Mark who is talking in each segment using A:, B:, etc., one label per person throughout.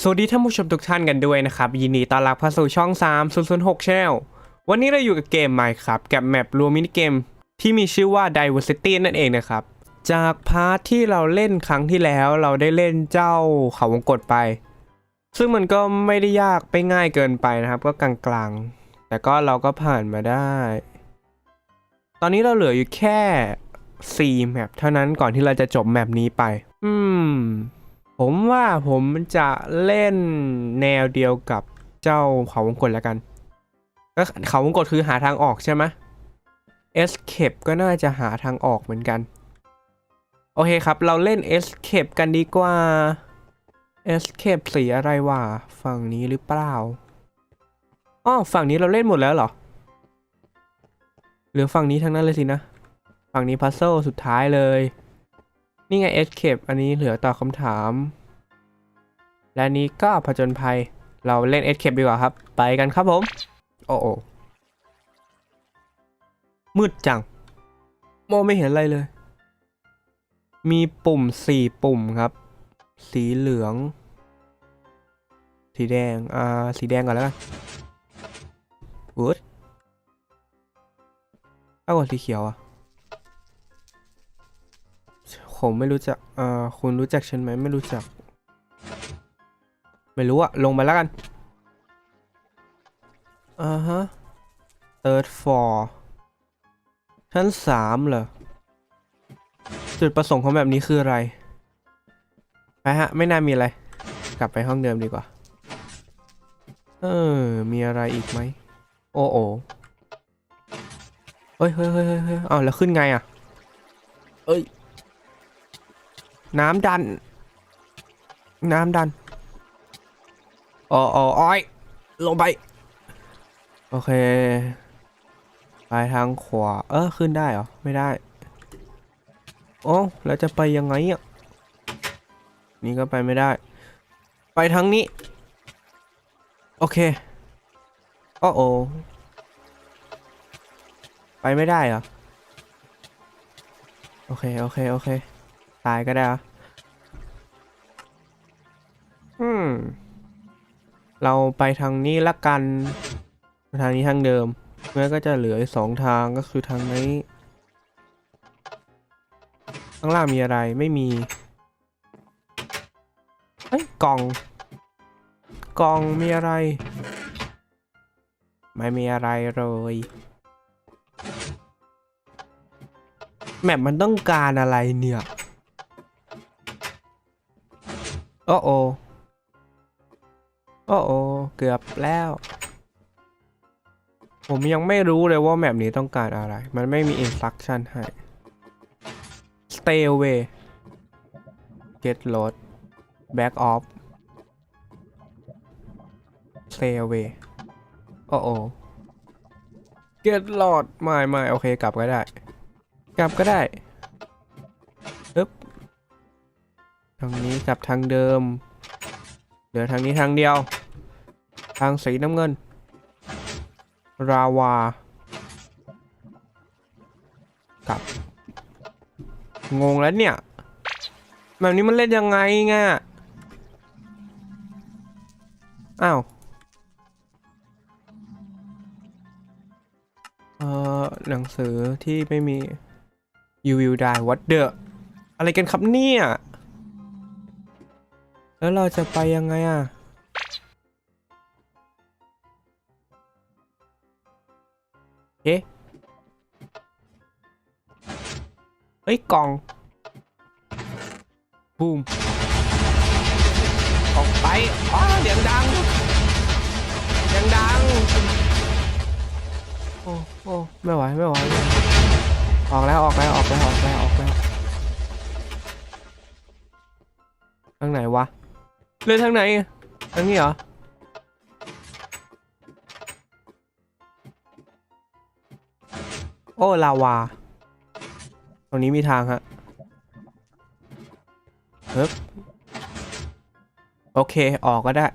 A: สวัสดีท่านผู้ชมทุกท่านกันด้วยนะครับ ยินดีต้อนรับเข้าสู่ช่อง 3 006 Channel วันนี้เราอยู่กับเกม Minecraft กับแมปรวมมินิเกม ที่มีชื่อว่า Diversity นั่นเองนะครับ จากพาร์ทที่เราเล่นครั้งที่แล้วเราได้เล่นเจ้าเขาวงกตไป ซึ่งมันก็ไม่ได้ยากไปง่ายเกินไปนะครับ ก็กลางๆ แต่ก็เราก็ผ่านมาได้ ตอนนี้เราเหลืออยู่แค่4แมปเท่านั้นก่อนที่เราจะจบแมปนี้ไป อืม ผมว่าผมจะเล่นแนวเดียวกับเจ้าเขาวงกตแล้วกันก็เขาวงกตคือหาทางออกใช่ไหม Escape ก็น่าจะหาทางออกเหมือนกัน โอเคครับ เราเล่น Escape กันดีกว่า Escape สีอะไรวะฝั่งนี้หรือเปล่าอ้อฝั่งนี้เราเล่นหมดแล้วเหรอหลือฝั่งนี้ทั้งนั้นเลยสินะ ฝั่งนี้พัซเซิลสุดท้ายเลย นี่ไง Escape อันนี้เหลือตอบคำถาม และนี้ก็ผจญภัย เราเล่น Escape ดีกว่าครับ ไปกันครับผม โอ้โอมืดจังมองไม่เห็นอะไรเลย มีปุ่มสี่ปุ่มครับ สีเหลือง สีแดง อ่า สีแดงก่อนแล้วกันอุ๊ดเอาก่อนสีเขียวอะ ผมไม่รู้จักเอ่อคุณรู้จักฉันไหมไม่รู้จัก ไม่รู้อะลงไปแล้วกันอ่าฮะ third floor ชั้นสามเหรอ จุดประสงค์ของแบบนี้คืออะไร ไปฮะ ไม่น่ามีอะไร กลับไปห้องเดิมดีกว่า เออ มีอะไรอีกไหม โอ้โอเฮ้ยเฮ้ยเฮ้ยเฮ้ยเฮ้ยอ้าวแล้วขึ้นไงอะเอ้ย น้ำดัน น้ำดันอ๋ออ๋ออ้อยลงไป โอเค ไปทางขวา เออ ขึ้นได้เหรอ ไม่ได้ โอ้แล้วจะไปยังไงอะ นี่ก็ไปไม่ได้ ไปทางนี้ โอเคโอ้โอไปไม่ได้เหรอ โอเค โอเค โอเค ตายก็ได้เหรอ เราไปทางนี้ละกัน ทางนี้ทางเดิมงั้ก็จะเหลือสองทางก็คือทางนี้ข้างล่างมีอะไรไม่มีเฮ้ยกล่อง กล่องมีอะไร ไม่มีอะไรเลยแมปมันต้องการอะไรเนี่ย โอ้โอ โอ้โอเกือบแล้ว ผมยังไม่รู้เลยว่าแมปนี้ต้องการอะไร มันไม่มี instruction ให้ stay away get load back off stay away โอ้โอ get load ไม่ไม่โอเค กลับก็ได้ กลับก็ได้อึ๊บทางนี้กลับทางเดิม ลือทางนี้ทางเดียว ทางสีน้ำเงิน ราวา กับ งงแล้วเนี่ย แบบนี้มันเล่นยังไงไงอ้าวเอ่อหนังสือที่ไม่มี you will die what the อะไรกันครับเนี่ย แล้วเราจะไปยังไงอะเอ๊ะเฮ้ยกล่องบูมออกไปอ๋อเสียงดังเสียงดังโอ้โอ้ไม่ไหวไม่ไหวออกแล้วออกแล้วออกแล้วออกแล้วออกแล้วทางไหนวะ เลื่อนทางไหนทางนี้เหรอโอ้ลาวาตรงนี้มีทางฮะเฮ้บโอเค ออกก็ได้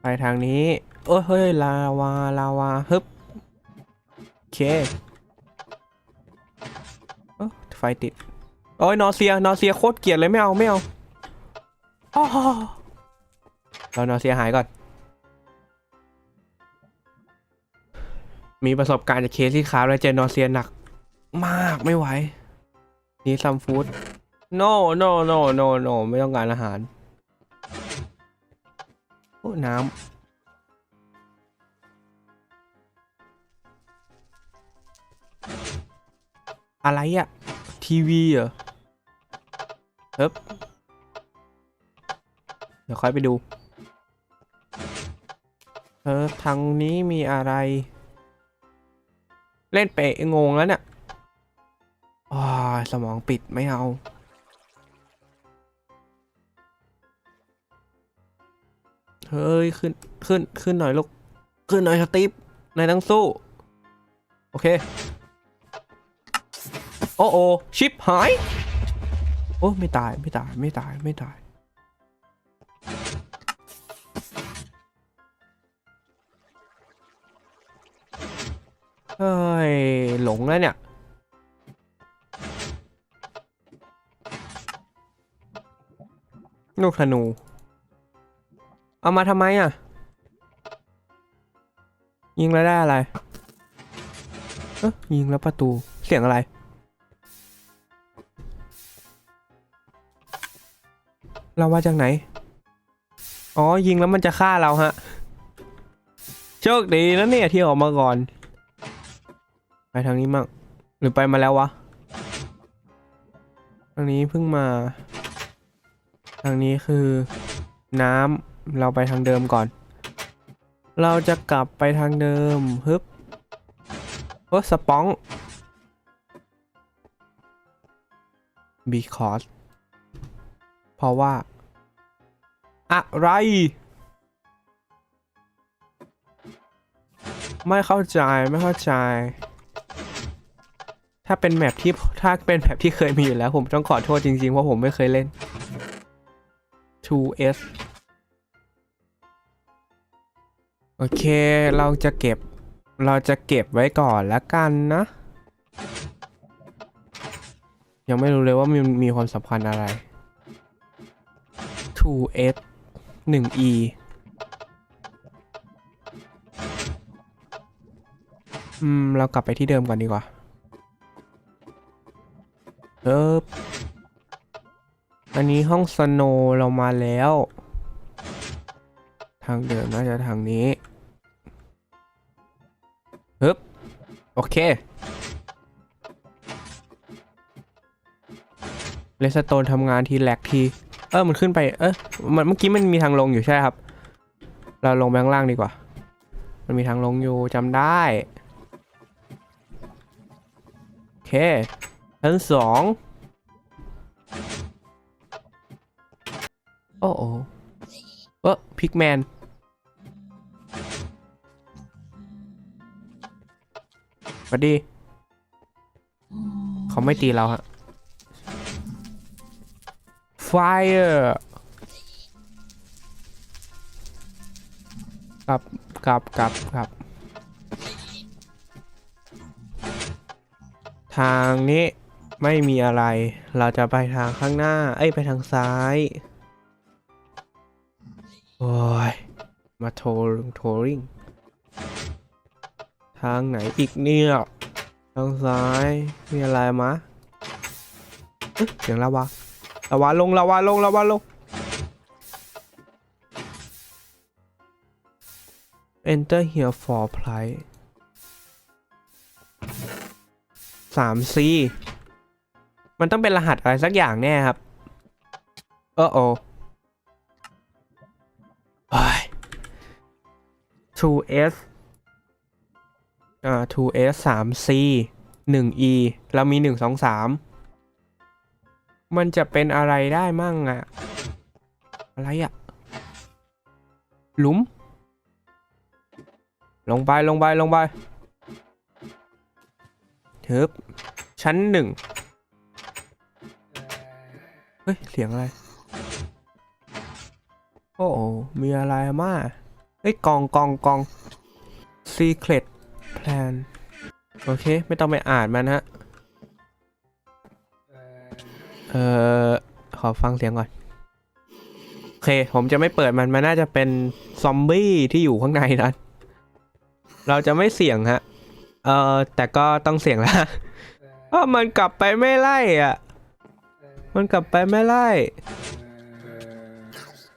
A: ไปทางนี้ โอ้เฮ้ย ลาวา ลาวาฮึบโอเคเอ้าไฟติด โอ้ยนอเซียนอเซียโคตรเกลียดเลยไม่เอาไม่เอาอ้าเรานอเสียหายก่อน มีประสบการณ์จากเคสที่คราแล้วเจอนอร์เซียหนัก มากไม่ไหว นี่ซัมฟู้ด no no no no no ไม่ต้องการอาหารโอ้น้ำอะไรอะ ทีวีเหรอเฮ้บเดี๋ยวค่อยไปดู เออทางนี้มีอะไร เล่นเปะงงแล้วเนี่ยอ้ายสมองปิดไม่เอาเฮ้ย ขึ้น ขึ้น ขึ้นหน่อยลูก ขึ้นหน่อยสตีฟนายต้องสู้ โอเค โอ้โอชิปหาย โอ้ไม่ตายไม่ตายไม่ตายไม่ตาย เฮ้ย หลงแล้วเนี่ย ลูกธนู เอามาทำไมอะ ยิงแล้วได้อะไร เอ๊ะยิงแล้วประตูเสียงอะไร เรามาจากไหน อ๋อ ยิงแล้วมันจะฆ่าเราฮะ โชคดีนะเนี่ยที่ออกมาก่อน ไปทางนี้มั่งหรือไปมาแล้ววะ ทางนี้เพิ่งมา ทางนี้คือน้ำเราไปทางเดิมก่อน เราจะกลับไปทางเดิมฮึบเออสปอง because เพราะว่า อะไร ไม่เข้าใจไม่เข้าใจ ถ้าเป็นแมปที่ถ้าเป็นแมปที่เคยมีอยู่แล้ว ผมต้องขอโทษจริงๆ เพราะผมไม่เคยเล่น 2s โอเค เราจะเก็บ เราจะเก็บไว้ก่อนล้วกันนะ ยังไม่รู้เลยว่ามีมีความสัมพันธ์อะไร 2s 1e อืม เรากลับไปที่เดิมก่อนดีกว่าเอออันนี้ห้องสโนว์เรามาแล้ว ทางเดิมน่าจะทางนี้ฮึบโอเคเลสโตนทำงานทีแลกที เออมันขึ้นไปเออมันเมื่อกี้มันมีทางลงอยู่ใช่ครับ เราลงไปข้างล่างดีกว่า มันมีทางลงอยู่จำได้โอเคชั้นสองโอ้โอเออพิกแมนสวัสดี เขาไม่ตีเราฮะ Fire กลับกลับกลับกลับ ทางนี้ไม่มีอะไร เราจะไปทางข้างหน้า เอ้ย ไปทางซ้าย โอ้ย มาโทรโทริง ทางไหนอีกเนี่ย ทางซ้าย มีอะไรมะเอ๊ะเสียงลาวา ลาวาลงลาวาลงลาวาลง enter here for play สาม C มันต้องเป็นรหัสอะไรสักอย่างแน่ครับ เออโอ 2S อ่า 2S 3C 1E เรามี 1 2 3 มันจะเป็นอะไรได้มั่งอะอะไรอะหลุม ลงไปลงไปลงไปทึบชั้นหนึ่งเฮ้ย เสียงอะไร โอ้โหมีอะไรมา เฮ้ย กองกองกอง Secret Plan โอเค ไม่ต้องไปอ่านมันฮะ เอ่อ ขอฟังเสียงก่อนเค ผมจะไม่เปิดมันมันน่าจะเป็นซอมบี้ที่อยู่ข้างในนั้น เราจะไม่เสี่ยงฮะ เออแต่ก็ต้องเสี่ยงแล้วเพราะมันกลับไปไม่ไล่อะ มันกลับไปไม่ไล่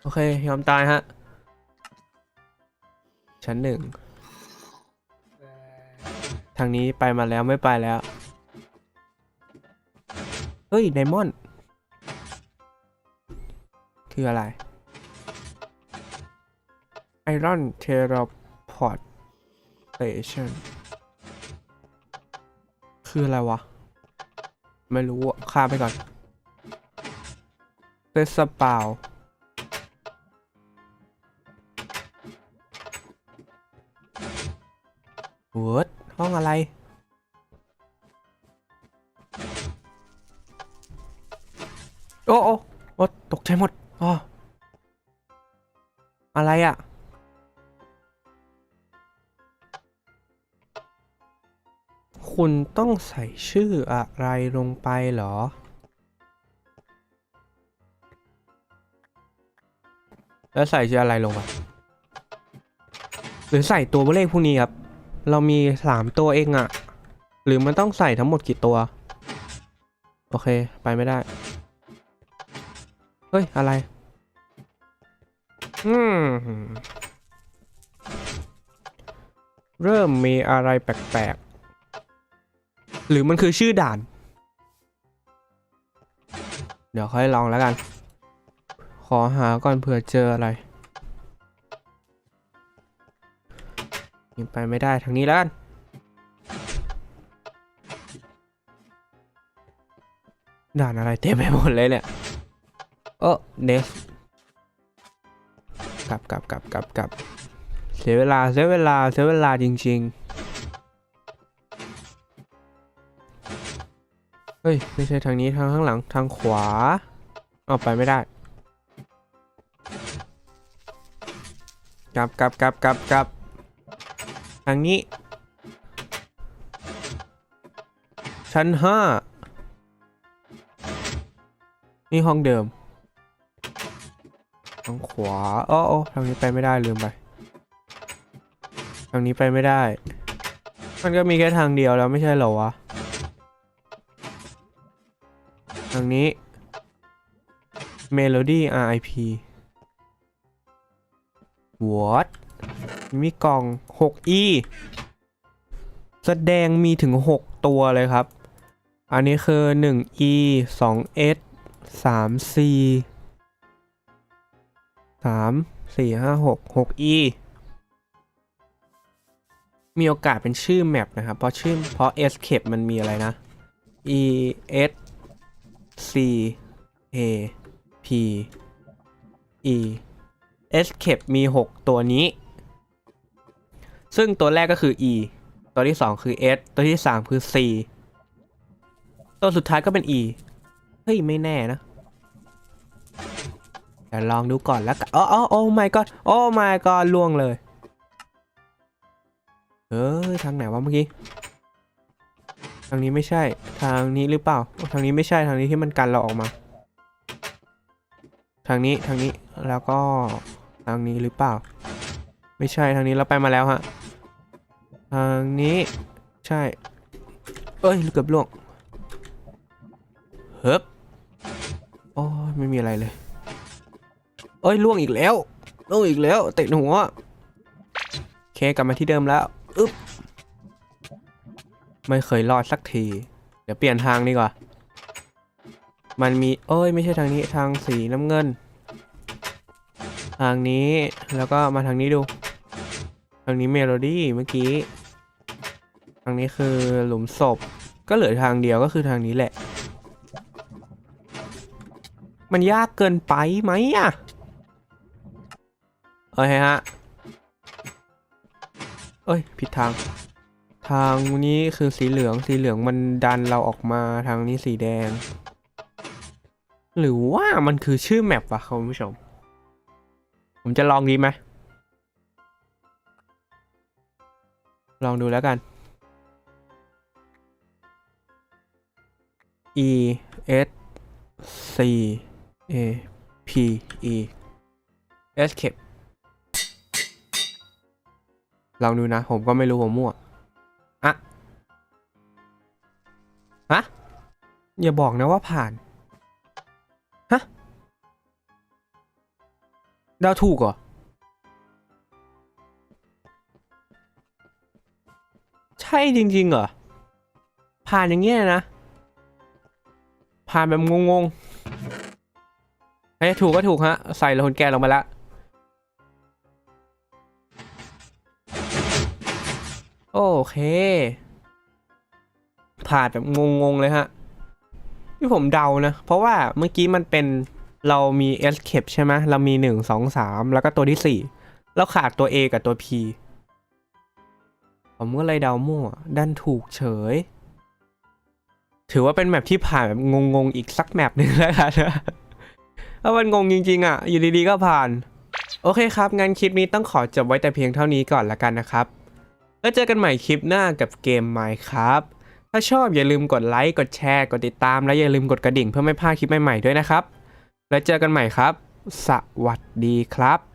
A: โอเค ยอมตายฮะ ชั้นหนึ่ง ทางนี้ไปมาแล้วไม่ไปแล้ว เฮ้ยไดมอนด์ คืออะไร Iron Teleport Station คืออะไรวะ ไม่รู้ข้ามไปก่อนเซสปาวเวิร์ดห้องอะไรโอ้โอ้โอ้ตกใจหมด อ๋ออะไรอะ่ะ คุณต้องใส่ชื่ออะไรลงไปเหรอ แล้วใส่ชื่ออะไรลงไปหรือใส่ตัวเลขพวกนี้ครับ เรามีสามตัวเองอะหรือมันต้องใส่ทั้งหมดกี่ตัว โอเค ไปไม่ได้ เฮ้ย อะไร อืม เริ่มมีอะไรแปลกๆ หรือมันคือชื่อด่าน เดี๋ยวค่อยลองแล้วกัน ขอหาก่อนเผื่อเจออะไรยังไปไม่ได้ทางนี้แล้วกันด่านอะไรเต็มไปหมดเลยเนี่ย เออเนสกลับกลับกลับกลับกลับเสียเวลาเสียเวลาเสียเวลาจริง ๆ เฮ้ย ไม่ใช่ทางนี้ทางข้างหลังทางขวาเอาไปไม่ได้กลับกลับกลับกลับกลับทางนี้ ชั้นห้านี่ห้องเดิม ทางขวาอ้อโอทางนี้ไปไม่ได้ลืมไป ทางนี้ไปไม่ได้ มันก็มีแค่ทางเดียวแล้วไม่ใช่เหรอวะ ทางนี้ Melody RIP What มีกล่อง 6E แสดงมีถึง 6 ตัวเลยครับ อันนี้คือ 1E 2S 3C 3 4 5 6 6E มีโอกาสเป็นชื่อแมปนะครับ เพราะชื่อเพราะ Escape มันมีอะไรนะ E S C A P E Escape มี 6 ตัวนี้ ซึ่งตัวแรกก็คือ E ตัวที่ 2 คือ S ตัวที่ 3 คือ C ตัวสุดท้ายก็เป็น E เฮ้ย ไม่แน่นะ เดี๋ยวลองดูก่อนแล้วกันอ๋ออ๋อโอ้ my god โอ้ my god ล่วงเลย เอ้ยทางไหนวะเมื่อกี้ ทางนี้ไม่ใช่ ทางนี้หรือเปล่า ทางนี้ไม่ใช่ ทางนี้ที่มันกันเราออกมา ทางนี้ ทางนี้ แล้วก็ ทางนี้หรือเปล่า ไม่ใช่ ทางนี้เราไปมาแล้วฮะ ทางนี้ ใช่ เอ้ยเกือบล่วงเฮ้บโอ้ไม่มีอะไรเลย เอ้ยล่วงอีกแล้วล่วงอีกแล้วเตะหัวโอเคกลับมาที่เดิมแล้วอึ๊บไม่เคยรอดสักที เดี๋ยวเปลี่ยนทางดีกว่า มันมีเอ้ยไม่ใช่ทางนี้ทางสีน้ำเงิน ทางนี้แล้วก็มาทางนี้ดู ทางนี้เมโลดี้เมื่อกี้ ทางนี้คือหลุมศพ ก็เหลือทางเดียวก็คือทางนี้แหละ มันยากเกินไปไหมอะ โอเคฮะ เอ้ยผิดทาง ทางนี้คือสีเหลือง สีเหลืองมันดันเราออกมาทางนี้สีแดง หรือว่ามันคือชื่อแมปวะคุณผู้ชม ผมจะลองดีไหม ลองดูแล้วกัน E S C A P E escape ลองดูนะ ผมก็ไม่รู้ผมมั่วอะฮะอย่าบอกนะว่าผ่าน ฮะดาถูกเหรอ ใช่จริง ๆ เหรอ ผ่านอย่างเงี้ยนะ ผ่านแบบงงๆเอ้ยถูกก็ถูกฮะ ใส่โลนแกลงมาแล้ว โอเค ผ่านแบบงงๆเลยฮะ ที่ผมเดานะ เพราะว่าเมื่อกี้มันเป็นเรามี escape ใช่ไหมเรามีหนึ่งสองสามแล้วก็ตัวที่สี่เราขาดตัว A กับตัว P ผมก็เลยเดามั่ว ดันถูกเฉย ถือว่าเป็นแมปที่ผ่านแบบงงๆ อีกสักแมปหนึ่งแล้วกันถ้ามันงงจริง ๆ อะ อยู่ดีๆ ก็ผ่าน โอเคครับ งั้นคลิปนี้ต้องขอจบไว้แต่เพียงเท่านี้ก่อนละกันนะครับ แล้วเจอกันใหม่คลิปหน้ากับเกม Minecraft ถ้าชอบอย่าลืมกดไลค์ กดแชร์ กดติดตาม และอย่าลืมกดกระดิ่งเพื่อไม่พลาดคลิปใหม่ๆด้วยนะครับ แล้วเจอกันใหม่ครับ สวัสดีครับ